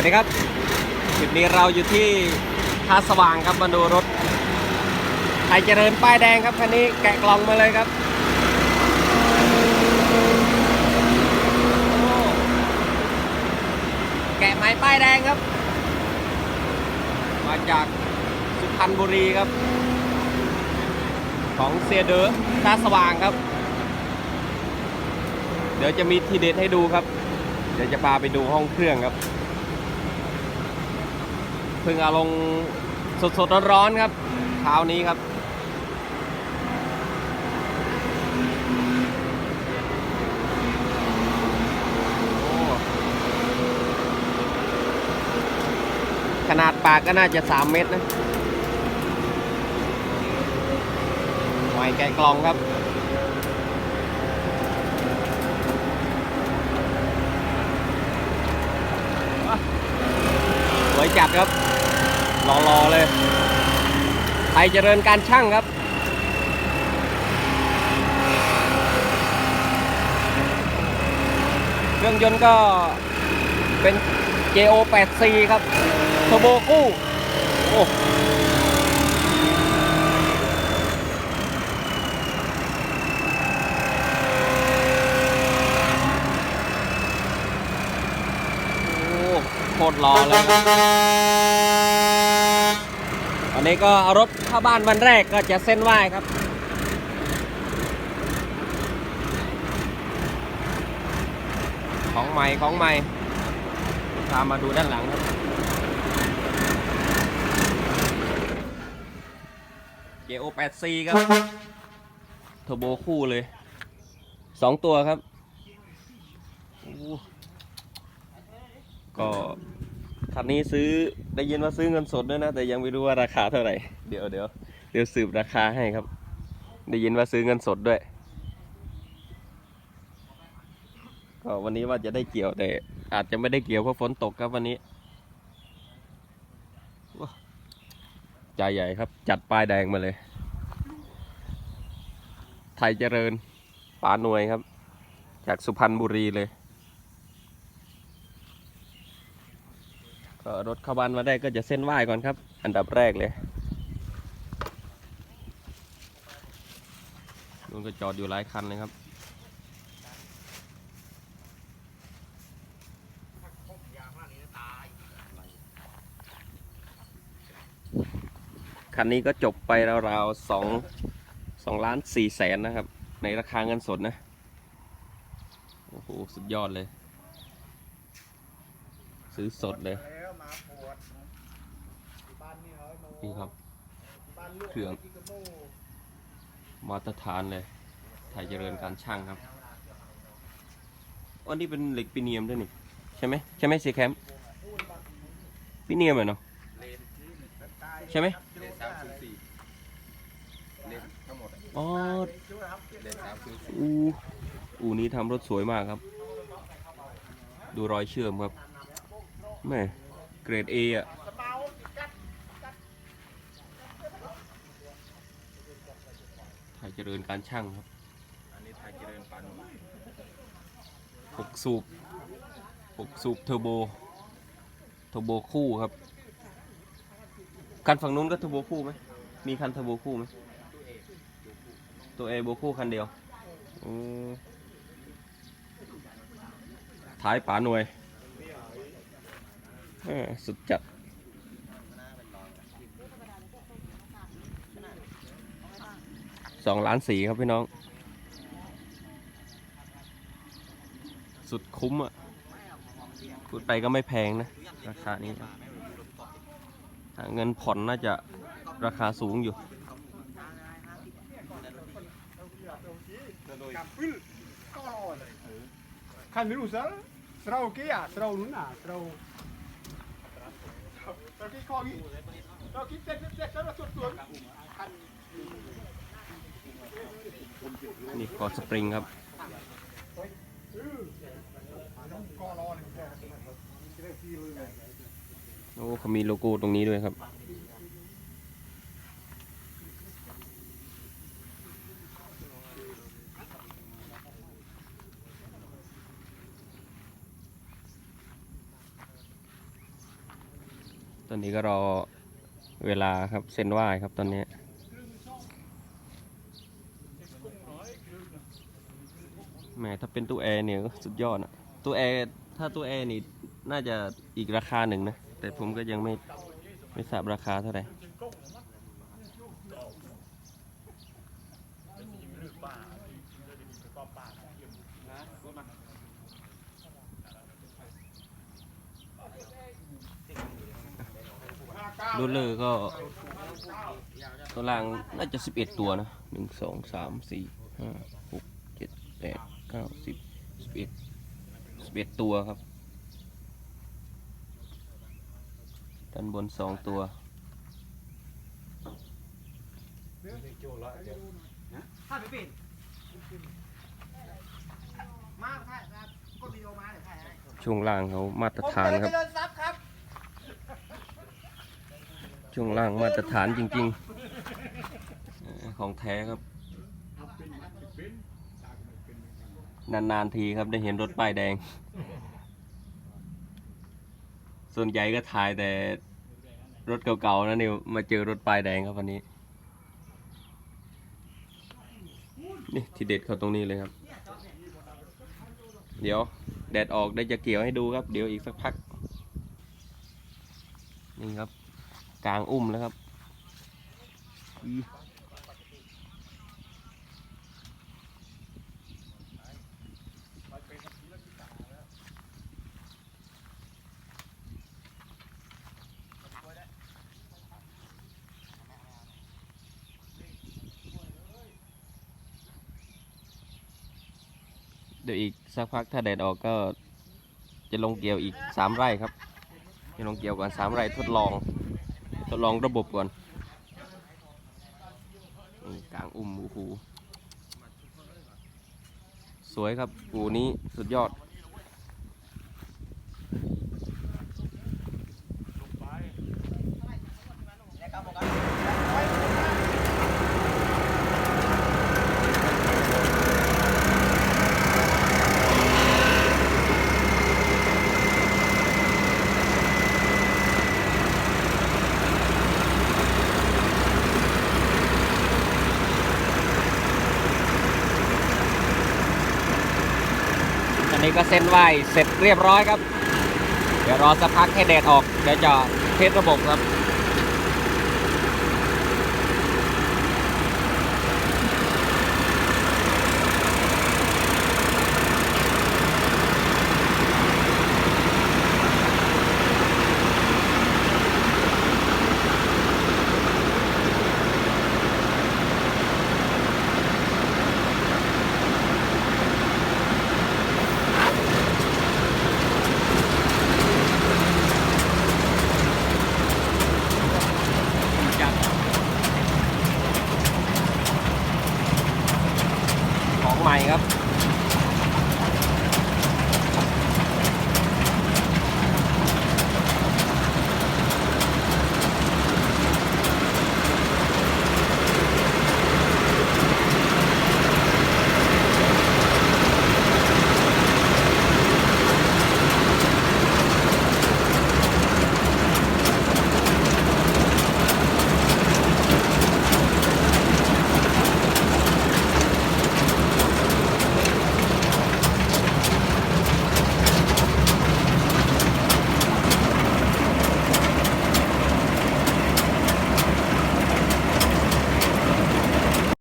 วัสดีครับคลิปนี้เราอยู่ที่ท่าสว่างครับมาดูรถไทยเจริญป้ายแดงครับคันนี้แกะกล่องมาเลยครับโอ้แกะไม้ป้ายแดงครับ มาจากสุพรรณบุรีครับ ของเซียเดอร์ท่าสว่างครับ เดี๋ยวจะมีทีเด็ดให้ดูครับ เดี๋ยวจะพาไปดูห้องเครื่องครับ เพิ่งเอาลงสดๆร้อนๆครับเช้านี้ครับขนาดปากก็น่าจะ 3 เมตรนะหอยแกะกล่องครับ สวยจัดครับ รอๆเลยไทยเจริญการช่างครับ เครื่องยนต์ก็เป็น JO 8 C ครับเทอร์โบกู้โอ้โอ้โคตรรอเลย ครันนี้ก็เอารถเข้าบ้านวันแรกก็จะเส้นไหว้ครับ ของใหม่ของใหม่พามาดูด้านหลังครับเจโอ8 c ครับเทอร์โบคู่เลยสองตัวครับก็ คันนี้ซื้อได้ยินว่าซื้อเงินสดด้วยนะ แต่ยังไม่รู้ว่าราคาเท่าไหร่ เดี๋ยวเดี๋ยวเดี๋ยวสืบราคาให้ครับ ได้ยินว่าซื้อเงินสดด้วยก็วันนี้ว่าจะได้เกี่ยวแต่อาจจะไม่ได้เกี่ยวเพราะฝนตกครับวันนี้ใจใหญ่ครับ จัดป้ายแดงมาเลย ไทยเจริญป่าหน่วยครับ จากสุพรรณบุรีเลย ก็รถเข้าบ้านมาได้ก็จะเส้นไหว้ก่อนครับ อันดับแรกเลยนู่นก็จอดอยู่หลายคันเลยครับคันนี้ก็จบไปราวๆสองสองล้านสี่แสนนะครับ ในราคาเงินสดนะ โอ้โห สุดยอดเลย ซื้อสดเลย แล้วมาปวดบ้าน นี่เฮ้ยโนนี่ครับบ้านลูกเครื่องกินกระโม่มาตรฐานเลยไทยเจริญการช่างครับอันนี้เป็นเหล็กปีเนียมด้วยนี่ใช่ไหมใช่ไหมเสียแคมป์ปีเนียมเหรอเนาะใช่ไหมเลนสามศูนย์สี่เลนทั้งหมดอ๋อเลนสามศูนย์สี่อูอูนี้ทำรถสวยมากครับ ดูรอยเชื่อมครับแม่เกรด A อะ ไทยเจริญการช่างครับ อันนี้ไทยเจริญปานนหกสูบหกสูบเทอร์โบ เทอร์โบคู่ครับ คันฝั่งนู้นก็เทอร์โบคู่ไหม มีคันเทอร์โบคู่ไหม ตัวเอโบคู่คันเดียวอืมท้ายป๋าหน่วยเออสุดจัด สองล้านสี่ครับพี่น้อง สุดคุ้มอะพูดไปก็ไม่แพงนะ ราคานี้เงินผ่อนน่าจะราคาสูงอยู่ขันนู้นซะสราเกียสราหนุนอะสราสราที่คอกี้สราที่เจ็ดเจ็ดสราสุดๆคั นี่กอเลยแกโอ้เขามีโลโก้ตรงนี้ด้วยครับ ตอนนี้ก็รอเวลาครับเส้นไหว้ครับตอนนี้ แหมถ้าเป็นตู้แอร์เนี่ยสุดยอดนะตู้แอร์ถ้าตู้แอร์นี่น่าจะอีกราคาหนึ่งนะ แต่ผมก็ยังไม่ไม่ทราบราคาเท่าไหร่รุ่นเลยก็ตัวล่างน่าจะ 11 ตัวนะ 1 2 3 4 5 เก้าสิบสิบเอ็ดสิบเอ็ดตัวครับ ด้านบนสองตัว ถ้าไม่ป็นมาถ่ายกดวิดีโอมาเดี๋ยวถ่ายให้ช่วงล่างเขามาตรฐานครับ ผมเดินซับครับ ช่วงล่างมาตรฐานจริงๆเอ่อของแท้ครับ นานๆทีครับได้เห็นรถป้ายแดง ส่วนใหญ่ก็ถ่ายแต่รถเก่าๆนะนิวมาเจอรถป้ายแดงครับวันนี้ นี่ที่เด็ดเขาตรงนี้เลยครับ เดี๋ยวแดดออกได้จะเกี่ยวให้ดูครับ เดี๋ยวอีกสักพัก นี่ครับ กลางอุ้มแล้วครับ ดี๋ยวอีกสักพักถ้าแดดออกก็จะลงเกี่ยวอีกสามไร่ครับจะลงเกี่ยวก่อนสามไร่ทดลอง ทดลองระบบก่อนนี่กลางอุ้มโอ้โหสวยครับอูนี้สุดยอด ก็เส้นไหวเสร็จเรียบร้อยครับ เดี๋ยวรอสักพักให้แดดออกเดี๋ยวจะเทสระบบครับ